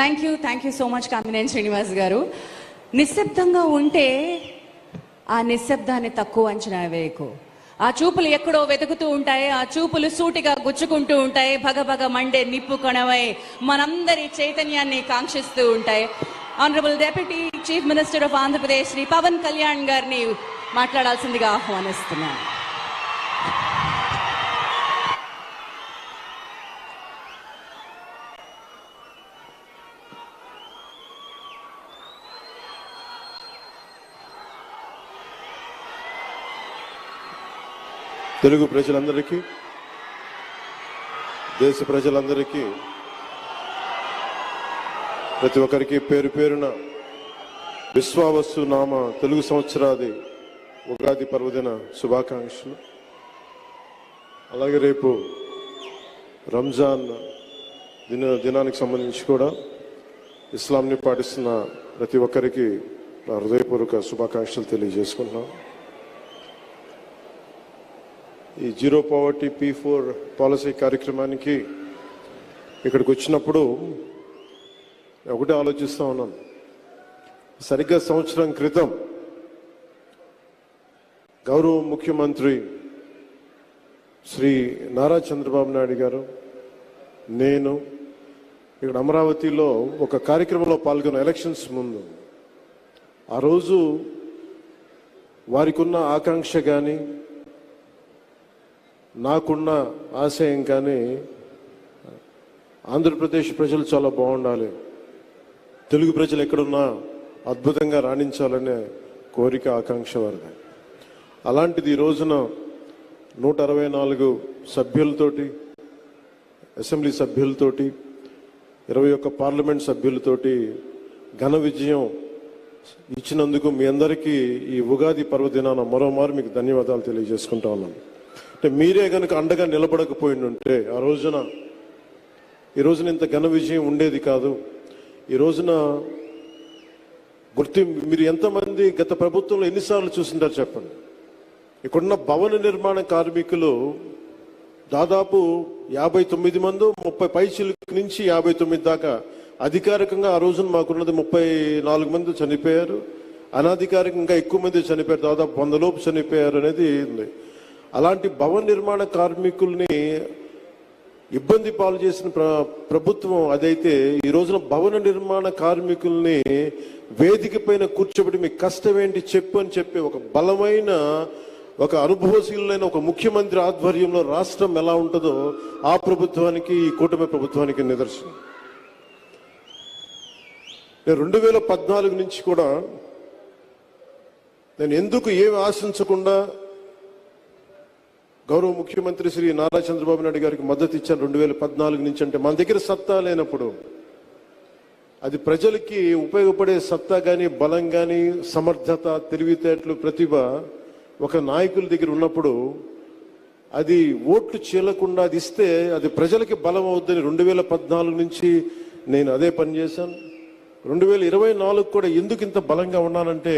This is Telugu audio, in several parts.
Thank you thank you so much Kamineni Srinivas garu. నిశ్శబ్దంగా ఉంటే ఆ నిశ్శబ్దాన్ని తక్కువ అంచనా వేయకు. ఆ చూపులు ఎక్కడో వెతుకుతూ ఉంటాయి ఆ చూపులు సూటిగా గుచ్చుకుంటూ ఉంటాయి భగభగ మండే నిప్పు కొనవై మనందరి చైతన్యాన్ని కాంక్షిస్తూ ఉంటాయి. Honourable deputy chief minister of Andhra Pradesh Shri Pawan Kalyan గారిని మాట్లాడాల్సిందిగా ఆహ్వానిస్తున్నాను. తెలుగు ప్రజలందరికీ దేశ ప్రజలందరికీ ప్రతి ఒక్కరికి పేరు పేరున విశ్వావస్సు నామ తెలుగు సంవత్సరాది ఉగాది పర్వదిన శుభాకాంక్షలు. అలాగే రేపు రంజాన్ దిన దినానికి సంబంధించి కూడా ఇస్లాంని పాటిస్తున్న ప్రతి ఒక్కరికి నా హృదయపూర్వక శుభాకాంక్షలు తెలియజేసుకుంటున్నాం ఈ zero poverty P four policy కార్యక్రమానికి ఇక్కడికి వచ్చినప్పుడు ఒకటే ఆలోచిస్తా ఉన్నాను. సరిగ్గా సంవత్సరం క్రితం గౌరవ ముఖ్యమంత్రి శ్రీ నారా చంద్రబాబు నాయుడు గారు నేను ఇక్కడ అమరావతిలో ఒక కార్యక్రమంలో పాల్గొన్న ఎలక్షన్స్ ముందు ఆ రోజు వారికి ఉన్న ఆకాంక్ష కానీ నాకున్న ఆశయం కానీ ఆంధ్రప్రదేశ్ ప్రజలు చాలా బాగుండాలి. తెలుగు ప్రజలు ఎక్కడున్నా అద్భుతంగా రాణించాలనే కోరిక ఆకాంక్ష వారిది. అలాంటిది ఈ రోజున నూట అరవై నాలుగు సభ్యులతోటి అసెంబ్లీ సభ్యులతోటి ఇరవై ఒక్క పార్లమెంట్ సభ్యులతోటి ఘన విజయం ఇచ్చినందుకు మీ అందరికీ ఈ ఉగాది పర్వదినాన మరోమారు మీకు ధన్యవాదాలు తెలియజేసుకుంటా ఉన్నాను. అంటే మీరే గనుక అండగా నిలబడకపోయిండుంటే ఆ రోజున ఈ రోజున ఇంత ఘన విజయం ఉండేది కాదు. ఈ రోజున గుర్తి మీరు ఎంతమంది గత ప్రభుత్వంలో ఎన్నిసార్లు చూసింటారు చెప్పండి. ఇక్కడున్న భవన నిర్మాణ కార్మికులు దాదాపు యాభై తొమ్మిది మంది ముప్పై పై నుంచి యాభై తొమ్మిది దాకా అధికారికంగా ఆ రోజున మాకున్నది ముప్పై నాలుగు మంది చనిపోయారు. అనధికారికంగా ఎక్కువ మంది చనిపోయారు. దాదాపు వందలోపు చనిపోయారు అనేది ఉంది. అలాంటి భవన నిర్మాణ కార్మికుల్ని ఇబ్బంది పాలు చేసిన ప్ర- ప్రభుత్వం అదైతే ఈ రోజున భవన నిర్మాణ కార్మికుల్ని వేదిక పైన కూర్చోబెట్టి మీ కష్టం ఏంటి చెప్పు అని చెప్పి ఒక బలమైన ఒక అనుభవశీలైన ఒక ముఖ్యమంత్రి ఆధ్వర్యంలో రాష్ట్రం ఎలా ఉంటుందో ఆ ప్రభుత్వానికి ఈ కూటమి ప్రభుత్వానికి నిదర్శనం. నేను రెండు వేల పద్నాలుగు నుంచి కూడా నేను ఎందుకు ఏమి ఆశించకుండా గౌరవ ముఖ్యమంత్రి శ్రీ నారా చంద్రబాబు నాయుడు గారికి మద్దతు ఇచ్చాను రెండు వేల పద్నాలుగు నుంచి. అంటే మన దగ్గర సత్తా లేనప్పుడు అది ప్రజలకి ఉపయోగపడే సత్తా కానీ బలం కానీ సమర్థత తెలివితేటలు ప్రతిభ ఒక నాయకుల దగ్గర ఉన్నప్పుడు అది ఓట్లు చీలకుండా అది ఇస్తే అది ప్రజలకి బలం అవుద్దని రెండు వేల పద్నాలుగు నుంచి నేను అదే పని చేశాను. రెండు వేల ఇరవై నాలుగు కూడా ఎందుకు ఇంత బలంగా ఉన్నానంటే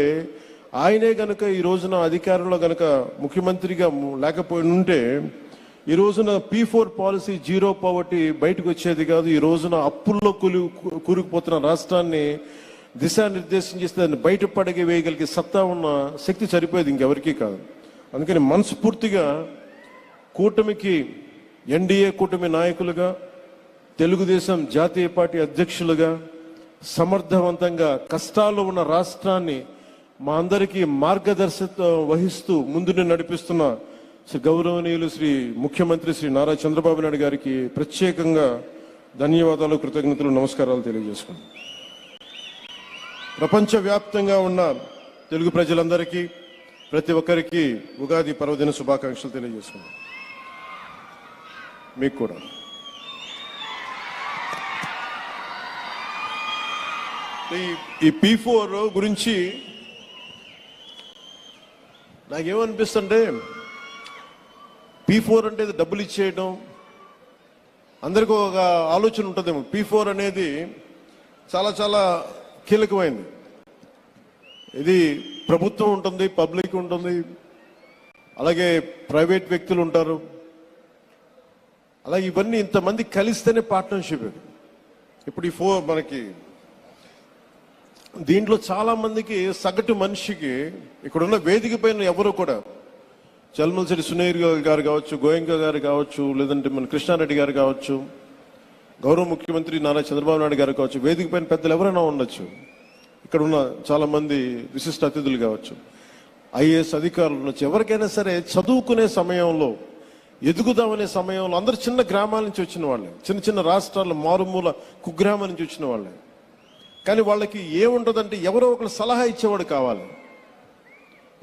ఆయనే గనక ఈ రోజున అధికారంలో గనక ముఖ్యమంత్రిగా లేకపోయి ఉంటే ఈ రోజున P four policy zero poverty బయటకు వచ్చేది కాదు. ఈ రోజున అప్పుల్లో కూలి కూరుకుపోతున్న రాష్ట్రాన్ని దిశానిర్దేశం చేస్తే దాన్ని బయట పడగి వేయగలిగే సత్తా ఉన్న శక్తి సరిపోయేది ఇంకెవరికీ కాదు. అందుకని మనస్ఫూర్తిగా కూటమికి ఎన్డీఏ కూటమి నాయకులుగా తెలుగుదేశం జాతీయ పార్టీ అధ్యక్షులుగా సమర్థవంతంగా కష్టాల్లో ఉన్న రాష్ట్రాన్ని మా అందరికీ మార్గదర్శకత్వం వహిస్తూ ముందుని నడిపిస్తున్న శ్రీ గౌరవనీయులు శ్రీ ముఖ్యమంత్రి శ్రీ నారా చంద్రబాబు నాయుడు గారికి ప్రత్యేకంగా ధన్యవాదాలు కృతజ్ఞతలు నమస్కారాలు తెలియజేసుకున్నాను ప్రపంచవ్యాప్తంగా ఉన్న తెలుగు ప్రజలందరికీ ప్రతి ఒక్కరికి ఉగాది పర్వదిన శుభాకాంక్షలు తెలియజేసుకున్నాను మీకు కూడా. ఈ- ఈ పీ ఫోర్ గురించి నాకేమనిపిస్తుంటే పీ ఫోర్ అంటే డబ్బులు ఇచ్చేయడం అందరికీ ఒక ఆలోచన ఉంటుందేమో. పీ ఫోర్ అనేది చాలా చాలా కీలకమైంది. ఇది ప్రభుత్వం ఉంటుంది పబ్లిక్ ఉంటుంది అలాగే ప్రైవేట్ వ్యక్తులు ఉంటారు. అలాగే ఇవన్నీ ఇంతమంది కలిస్తేనే పార్ట్నర్షిప్ ఇది. ఇప్పుడు ఈ ఫో మనకి దీంట్లో చాలా మందికి సగటు మనిషికి ఇక్కడున్న వేదిక పైన ఎవరు కూడా చల్మలసిరి సునీర్ గారు కావచ్చు గోయంక గారు కావచ్చు లేదంటే మన కృష్ణారెడ్డి గారు కావచ్చు గౌరవ ముఖ్యమంత్రి నారా చంద్రబాబు నాయుడు గారు కావచ్చు వేదిక పైన పెద్దలు ఎవరైనా ఉండొచ్చు. ఇక్కడ ఉన్న చాలా మంది విశిష్ట అతిథులు కావచ్చు. ఐఏఎస్ అధికారులు ఉండొచ్చు. ఎవరికైనా సరే చదువుకునే సమయంలో ఎదుగుదామనే సమయంలో అందరు చిన్న గ్రామాల నుంచి వచ్చిన వాళ్ళే. చిన్న చిన్న రాష్ట్రాల మారుమూల కుగ్రామం నుంచి వచ్చిన వాళ్ళే. కానీ వాళ్ళకి ఏముండదంటే ఎవరో ఒకరు సలహా ఇచ్చేవాడు కావాలి.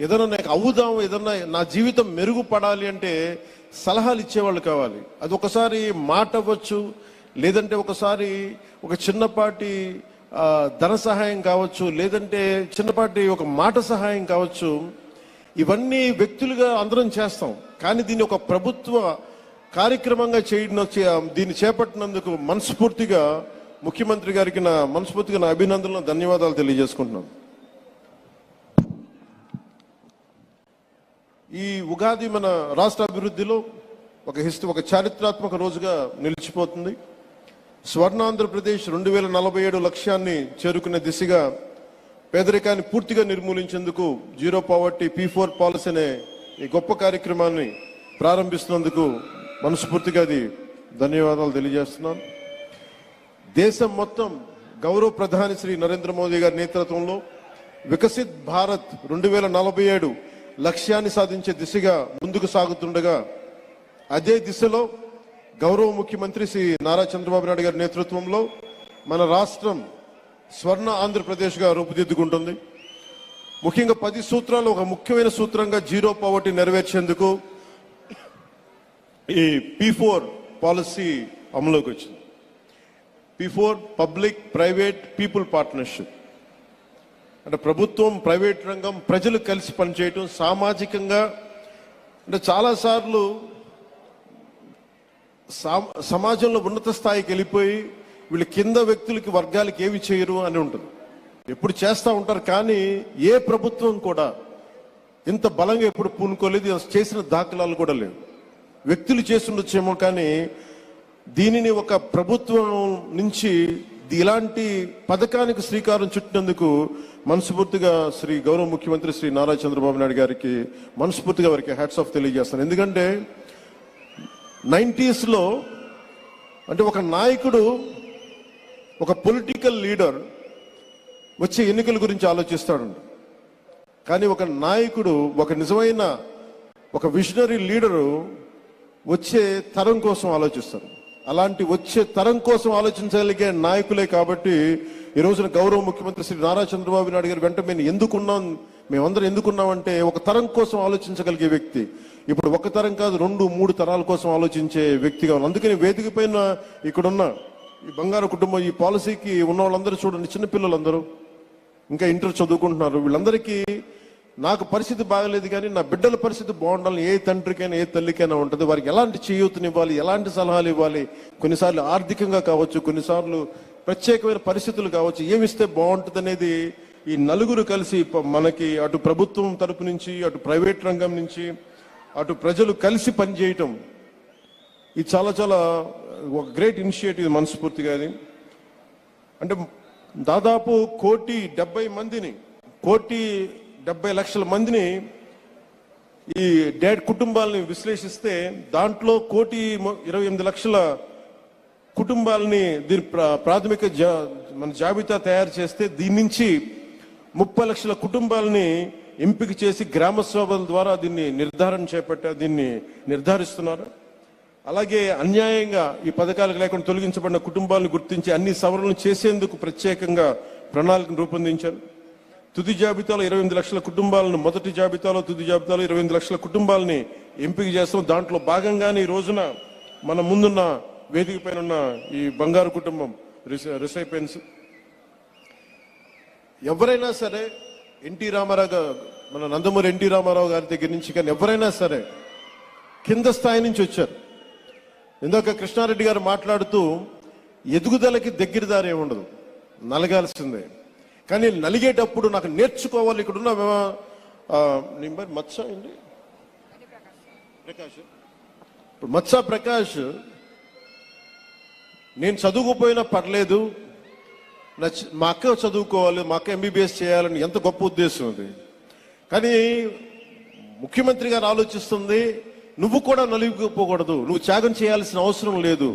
ఏదైనా నాకు అవుదాం ఏదన్నా నా జీవితం మెరుగుపడాలి అంటే సలహాలు ఇచ్చేవాళ్ళు కావాలి. అది ఒకసారి మాట అవ్వచ్చు లేదంటే ఒకసారి ఒక చిన్నపాటి ధన సహాయం కావచ్చు లేదంటే చిన్నపాటి ఒక మాట సహాయం కావచ్చు. ఇవన్నీ వ్యక్తులుగా అందరం చేస్తాం. కానీ దీన్ని ఒక ప్రభుత్వ కార్యక్రమంగా చేయడం దీన్ని చేపట్టినందుకు మనస్ఫూర్తిగా ముఖ్యమంత్రి గారికి నా మనస్ఫూర్తిగా నా అభినందనలు ధన్యవాదాలు తెలియజేసుకుంటున్నాను. ఈ ఉగాది మన రాష్ట్ర అభివృద్ధిలో ఒక హిస్ట్ ఒక చారిత్రాత్మక రోజుగా నిలిచిపోతుంది. స్వర్ణాంధ్రప్రదేశ్ రెండు వేల నలభై ఏడు లక్ష్యాన్ని చేరుకునే దిశగా పేదరికాన్ని పూర్తిగా నిర్మూలించేందుకు zero poverty P four policy అనే ఈ గొప్ప కార్యక్రమాన్ని ప్రారంభిస్తున్నందుకు మనస్ఫూర్తిగా అది ధన్యవాదాలు తెలియజేస్తున్నాను. దేశం మొత్తం గౌరవ ప్రధాని శ్రీ నరేంద్ర మోదీ గారి నేతృత్వంలో వికసిత్ భారత్ రెండు వేల నలభై ఏడు లక్ష్యాన్ని సాధించే దిశగా ముందుకు సాగుతుండగా అదే దిశలో గౌరవ ముఖ్యమంత్రి శ్రీ నారా చంద్రబాబు నాయుడు గారి నేతృత్వంలో మన రాష్ట్రం స్వర్ణ ఆంధ్రప్రదేశ్గా రూపుదిద్దుకుంటుంది. ముఖ్యంగా పది సూత్రాలు ఒక ముఖ్యమైన సూత్రంగా జీరో పావర్టీ నెరవేర్చేందుకు ఈ పీ ఫోర్ పాలసీ అమలులోకి వచ్చింది. Before public private people partnership అంటే ప్రభుత్వం ప్రైవేట్ రంగం ప్రజలు కలిసి పనిచేయటం సామాజికంగా అంటే చాలాసార్లు సమాజంలో ఉన్నత స్థాయికి వెళ్ళిపోయి వీళ్ళు కింద వ్యక్తులకి వర్గాలకి ఏమి చేయరు అని ఉంటుంది. ఎప్పుడు చేస్తూ ఉంటారు కానీ ఏ ప్రభుత్వం కూడా ఇంత బలంగా ఎప్పుడు పూనుకోలేదు చేసిన దాఖలాలు కూడా లేవు. వ్యక్తులు చేస్తుండొచ్చేమో కానీ దీనిని ఒక ప్రభుత్వం నుంచి ఇలాంటి పథకానికి శ్రీకారం చుట్టినందుకు మనస్ఫూర్తిగా శ్రీ గౌరవ ముఖ్యమంత్రి శ్రీ నారా చంద్రబాబు నాయుడు గారికి మనస్ఫూర్తిగా వారికి హ్యాట్స్ ఆఫ్ తెలియజేస్తాను. ఎందుకంటే నైంటీస్లో అంటే ఒక నాయకుడు ఒక పొలిటికల్ లీడర్ వచ్చే ఎన్నికల గురించి ఆలోచిస్తాడు కానీ ఒక నాయకుడు ఒక నిజమైన ఒక విజనరీ లీడరు వచ్చే తరం కోసం ఆలోచిస్తారు అలాంటి వచ్చే తరం కోసం ఆలోచించగలిగే నాయకులే కాబట్టి ఈ రోజున గౌరవ ముఖ్యమంత్రి శ్రీ నారా చంద్రబాబు నాయుడు గారు వెంట మేము ఎందుకున్నాం? మేమందరం ఎందుకున్నామంటే ఒక తరం కోసం ఆలోచించగలిగే వ్యక్తి. ఇప్పుడు ఒక తరం కాదు రెండు మూడు తరాల కోసం ఆలోచించే వ్యక్తిగా అందుకని వేదిక పైన ఇక్కడున్న ఈ బంగారు కుటుంబం ఈ పాలసీకి ఉన్న వాళ్ళందరూ చూడండి చిన్నపిల్లలందరూ ఇంకా ఇంటర్ చదువుకుంటున్నారు. వీళ్ళందరికీ నాకు పరిస్థితి బాగలేదు కానీ నా బిడ్డల పరిస్థితి బాగుండాలని ఏ తండ్రికైనా ఏ తల్లికైనా ఉంటుంది. వారికి ఎలాంటి చేయూతనివ్వాలి ఎలాంటి సలహాలు ఇవ్వాలి కొన్నిసార్లు ఆర్థికంగా కావచ్చు కొన్నిసార్లు ప్రత్యేకమైన పరిస్థితులు కావచ్చు. ఏమిస్తే బాగుంటుంది అనేది ఈ నలుగురు కలిసి మనకి అటు ప్రభుత్వం తరపు నుంచి అటు ప్రైవేట్ రంగం నుంచి అటు ప్రజలు కలిసి పనిచేయటం. ఇది చాలా చాలా ఒక గ్రేట్ ఇనిషియేటివ్ మనస్ఫూర్తిగా అది. అంటే దాదాపు కోటి డెబ్బై మందిని కోటి డెబ్బై లక్షల మందిని ఈ డాడ్ కుటుంబాలని విశ్లేషిస్తే దాంట్లో కోటి ఇరవై ఎనిమిది లక్షల కుటుంబాలని దీని ప్రా- ప్రాథమిక జా మన జాబితా తయారు చేస్తే దీని నుంచి ముప్పై లక్షల కుటుంబాలని ఎంపిక చేసి గ్రామ సభల ద్వారా దీన్ని నిర్ధారణ చేపట్టారు దీన్ని నిర్ధారిస్తున్నారు. అలాగే అన్యాయంగా ఈ పథకాలకు లేకుండా తొలగించబడిన కుటుంబాలను గుర్తించి అన్ని సవరణలు చేసేందుకు ప్రత్యేకంగా ప్రణాళికను రూపొందించారు. తుది జాబితాలో ఇరవై ఎనిమిది లక్షల కుటుంబాలను మొదటి జాబితాలో తుది జాబితాలో ఇరవై ఎనిమిది లక్షల కుటుంబాలని ఎంపిక చేస్తాం. దాంట్లో భాగంగానే ఈ రోజున మన ముందున్న వేదిక పైన ఉన్న ఈ బంగారు కుటుంబం రిసైపెన్స్. ఎవరైనా సరే ఎన్టీ రామారావు గారు మన నందమూరి ఎన్టీ రామారావు గారి దగ్గర నుంచి కానీ ఎవరైనా సరే కింద స్థాయి నుంచి వచ్చారు. ఇందాక కృష్ణారెడ్డి గారు మాట్లాడుతూ ఎదుగుదలకి దగ్గర దారి ఏమి ఉండదు నలగాల్సిందే. కానీ నలిగేటప్పుడు నాకు నేర్చుకోవాలి ఇక్కడున్న ఆ, నీ పేరు మత్స అండి ప్రకాష్ ఇప్పుడు మత్స ప్రకాష్ నేను చదువుకుపోయినా పర్లేదు మా అక్క చదువుకోవాలి మా అక్క ఎంబీబీఎస్ చేయాలని ఎంత గొప్ప ఉద్దేశం అది. కానీ ముఖ్యమంత్రి గారు ఆలోచిస్తుంది నువ్వు కూడా నలిగిపోకూడదు నువ్వు త్యాగం చేయాల్సిన అవసరం లేదు.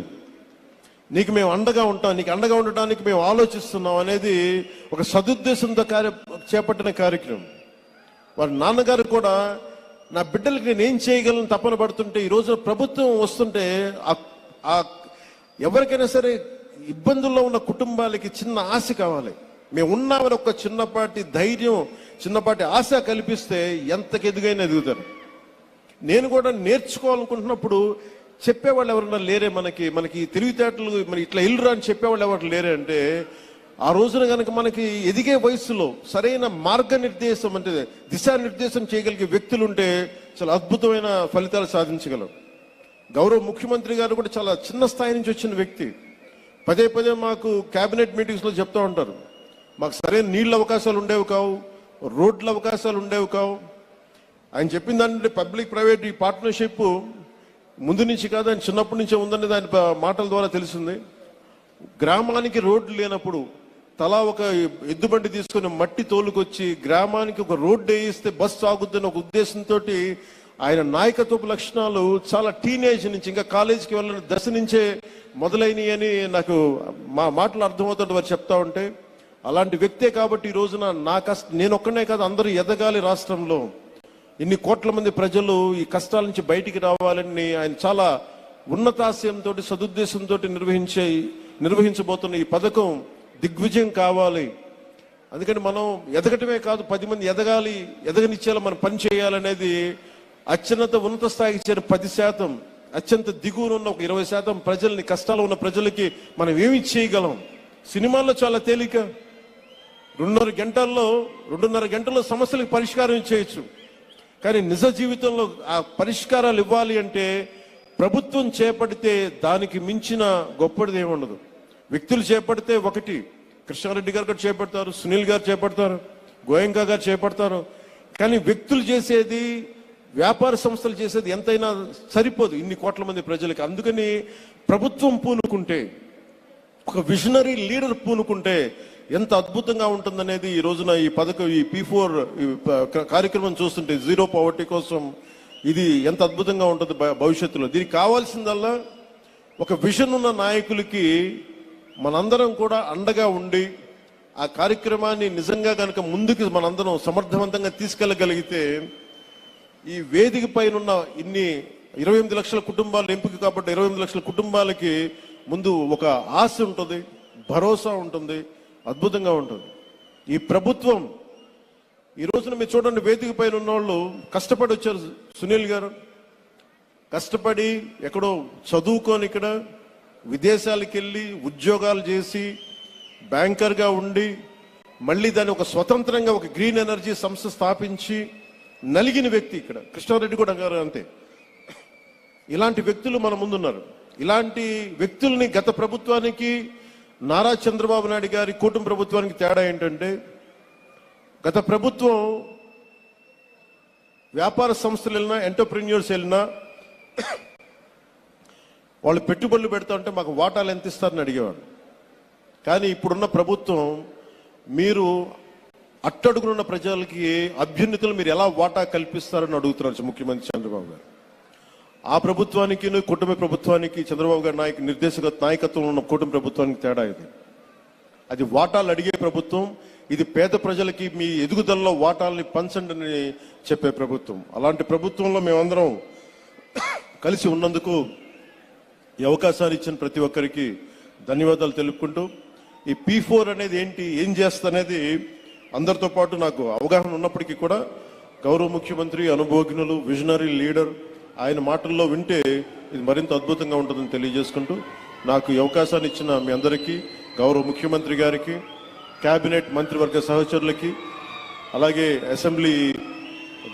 నీకు మేము అండగా ఉంటాం నీకు అండగా ఉండటానికి మేము ఆలోచిస్తున్నాం అనేది ఒక సదుద్దేశంతో కార్య చేపట్టిన కార్యక్రమం. వారి నాన్నగారు కూడా నా బిడ్డలకి నేను ఏం చేయగలను తపన పడుతుంటే ఈ రోజున ప్రభుత్వం వస్తుంటే ఆ- ఆ ఎవరికైనా సరే ఇబ్బందుల్లో ఉన్న కుటుంబాలకి చిన్న ఆశ కావాలి. మేము ఉన్నామని ఒక చిన్నపాటి ధైర్యం చిన్నపాటి ఆశ కల్పిస్తే ఎంతకెదుగైనా ఎదుగుతారు. నేను కూడా నేర్చుకోవాలనుకుంటున్నప్పుడు చెప్పేవాళ్ళు ఎవరన్నా లేరే మనకి? మనకి తెలివితేటలు మరి ఇట్లా ఇల్లురా అని చెప్పేవాళ్ళు ఎవరు లేరే అంటే ఆ రోజున కనుక మనకి ఎదిగే వయసులో సరైన మార్గనిర్దేశం అంటే దిశానిర్దేశం చేయగలిగే వ్యక్తులు ఉంటే చాలా అద్భుతమైన ఫలితాలు సాధించగలం. గౌరవ ముఖ్యమంత్రి గారు కూడా చాలా చిన్న స్థాయి నుంచి వచ్చిన వ్యక్తి. పదే పదే మాకు కేబినెట్ మీటింగ్స్లో చెప్తూ ఉంటారు. మాకు సరైన నీళ్ళ అవకాశాలు ఉండేవి కావు రోడ్ల అవకాశాలు ఉండేవి కావు. ఆయన చెప్పిన దాంట్లో పబ్లిక్ ప్రైవేట్ ఈ పార్ట్నర్షిప్ ముందు నుంచి కాదు ఆయన చిన్నప్పటి నుంచే ఉందని దాని మాటల ద్వారా తెలిసింది. గ్రామానికి రోడ్లు లేనప్పుడు తలా ఒక ఎద్దుబండి తీసుకుని మట్టి తోలుకొచ్చి గ్రామానికి ఒక రోడ్డు వేయిస్తే బస్సు ఆగుద్దని ఒక ఉద్దేశంతో ఆయన నాయకత్వపు లక్షణాలు చాలా టీనేజ్ నుంచి ఇంకా కాలేజీకి వెళ్ళిన దశ నుంచే మొదలైనవి అని నాకు మా మాటలు అర్థమవుతుంటే వారు చెప్తా ఉంటే అలాంటి వ్యక్తే కాబట్టి ఈ రోజున నా కష్ట నేను ఒక్కనే కాదు అందరూ ఎదగాలి రాష్ట్రంలో. ఇన్ని కోట్ల మంది ప్రజలు ఈ కష్టాల నుంచి బయటికి రావాలని ఆయన చాలా ఉన్నతాశయంతో సదుద్దేశంతో నిర్వహించే నిర్వహించబోతున్న ఈ పథకం దిగ్విజయం కావాలి. అందుకని మనం ఎదగటమే కాదు పది మంది ఎదగాలి ఎదగనిచ్చేలా మనం పని చేయాలనేది అత్యున్నత ఉన్నత స్థాయికి చేరిన పది శాతం అత్యంత దిగువన ఉన్న ఒక ఇరవై శాతం ప్రజల్ని కష్టాలు ఉన్న ప్రజలకి మనం ఏమి చేయగలం? సినిమాల్లో చాలా తేలిక. రెండున్నర గంటల్లో రెండున్నర గంటల్లో సమస్యలకు పరిష్కారం చేయొచ్చు. కానీ నిజ జీవితంలో ఆ పరిష్కారాలు ఇవ్వాలి అంటే ప్రభుత్వం చేపడితే దానికి మించిన గొప్పది ఏముండదు వ్యక్తులు చేపడితే ఒకటి. కృష్ణారెడ్డి గారు కూడా చేపడతారు సునీల్ గారు చేపడతారు గోయంకా గారు చేపడతారు. కానీ వ్యక్తులు చేసేది వ్యాపార సంస్థలు చేసేది ఎంతైనా సరిపోదు ఇన్ని కోట్ల మంది ప్రజలకి. అందుకని ప్రభుత్వం పూనుకుంటే ఒక విజనరీ లీడర్ పూనుకుంటే ఎంత అద్భుతంగా ఉంటుందనేది ఈ రోజున ఈ పథకం ఈ పీ ఫోర్ కార్యక్రమం చూస్తుంటే జీరో పవర్టీ కోసం ఇది ఎంత అద్భుతంగా ఉంటుంది భవిష్యత్తులో. దీనికి కావాల్సిందల్లా ఒక విజన్ ఉన్న నాయకులకి మనందరం కూడా అండగా ఉండి ఆ కార్యక్రమాన్ని నిజంగా కనుక ముందుకు మనందరం సమర్థవంతంగా తీసుకెళ్ళగలిగితే ఈ వేదిక పైన ఉన్న ఇన్ని ఇరవై ఎనిమిది లక్షల కుటుంబాలు ఎంపిక కాబట్టి ఇరవై ఎనిమిది లక్షల కుటుంబాలకి ముందు ఒక ఆశ ఉంటుంది భరోసా ఉంటుంది. అద్భుతంగా ఉంటుంది. ఈ ప్రభుత్వం ఈ రోజున మీరు చూడండి వేదిక పైన ఉన్నవాళ్ళు కష్టపడి వచ్చారు సునీల్ గారు. కష్టపడి ఎక్కడో చదువుకొని ఇక్కడ విదేశాలకు వెళ్ళి ఉద్యోగాలు చేసి బ్యాంకర్గా ఉండి మళ్ళీ దాన్ని ఒక స్వతంత్రంగా ఒక గ్రీన్ ఎనర్జీ సంస్థ స్థాపించి నలిగిన వ్యక్తి ఇక్కడ. కృష్ణారెడ్డి కూడా గారు అంతే. ఇలాంటి వ్యక్తులు మన ముందున్నారు. ఇలాంటి వ్యక్తుల్ని గత ప్రభుత్వానికి నారా చంద్రబాబు నాయుడు గారి కూటమి ప్రభుత్వానికి తేడా ఏంటంటే గత ప్రభుత్వం వ్యాపార సంస్థలు వెళ్ళినా ఎంటర్ప్రెన్యూర్స్ వెళ్ళినా వాళ్ళు పెట్టుబడులు పెడతా ఉంటే మాకు వాటాలు ఎంత ఇస్తారని అడిగేవాడు కానీ ఇప్పుడున్న ప్రభుత్వం మీరు అట్టడుగునున్న ప్రజలకి అభ్యున్నతులు మీరు ఎలా వాటా కల్పిస్తారని అడుగుతున్నారు ముఖ్యమంత్రి చంద్రబాబు గారు. ఆ ప్రభుత్వానికి కుటుంబ ప్రభుత్వానికి చంద్రబాబు గారి నాయక నిర్దేశక నాయకత్వంలో ఉన్న కుటుంబ ప్రభుత్వానికి తేడా ఇది. అది వాటాలు అడిగే ప్రభుత్వం ఇది పేద ప్రజలకి మీ ఎదుగుదలలో వాటాలని పంచండి అని చెప్పే ప్రభుత్వం. అలాంటి ప్రభుత్వంలో మేమందరం కలిసి ఉన్నందుకు ఈ అవకాశాన్ని ఇచ్చిన ప్రతి ఒక్కరికి ధన్యవాదాలు తెలుపుకుంటూ ఈ పీ ఫోర్ అనేది ఏంటి ఏం చేస్తనేది అందరితో పాటు నాకు అవగాహన ఉన్నప్పటికీ కూడా గౌరవ ముఖ్యమంత్రి అనుభవజ్ఞులు విజనరీ లీడర్ ఆయన మాటల్లో వింటే ఇది మరింత అద్భుతంగా ఉంటుందని తెలియజేసుకుంటూ నాకు ఈ అవకాశాన్ని ఇచ్చిన మీ అందరికీ గౌరవ ముఖ్యమంత్రి గారికి కేబినెట్ మంత్రివర్గ సహచరులకి అలాగే అసెంబ్లీ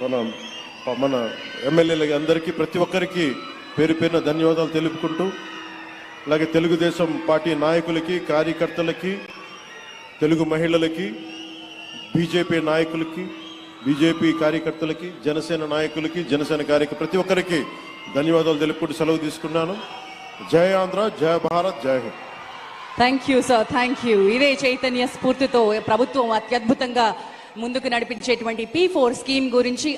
మన మన ఎమ్మెల్యేలకి అందరికీ ప్రతి ఒక్కరికి పేరు పేరున ధన్యవాదాలు తెలుపుకుంటూ అలాగే తెలుగుదేశం పార్టీ నాయకులకి కార్యకర్తలకి తెలుగు మహిళలకి బీజేపీ నాయకులకి బీజేపీ కార్యకర్తలకి జనసేన నాయకులకి జనసేన కార్యకర్త ప్రతి ఒక్కరికి ధన్యవాదాలు తెలుపుకుంటూ సెలవు తీసుకున్నాను. జై ఆంధ్ర జయ భారత్ జై Hind. Thank you sir thank you ఇదే చైతన్య స్ఫూర్తితో ప్రభుత్వం అత్యద్భుతంగా ముందుకు నడిపించేటువంటి పీ ఫోర్ స్కీమ్ గురించి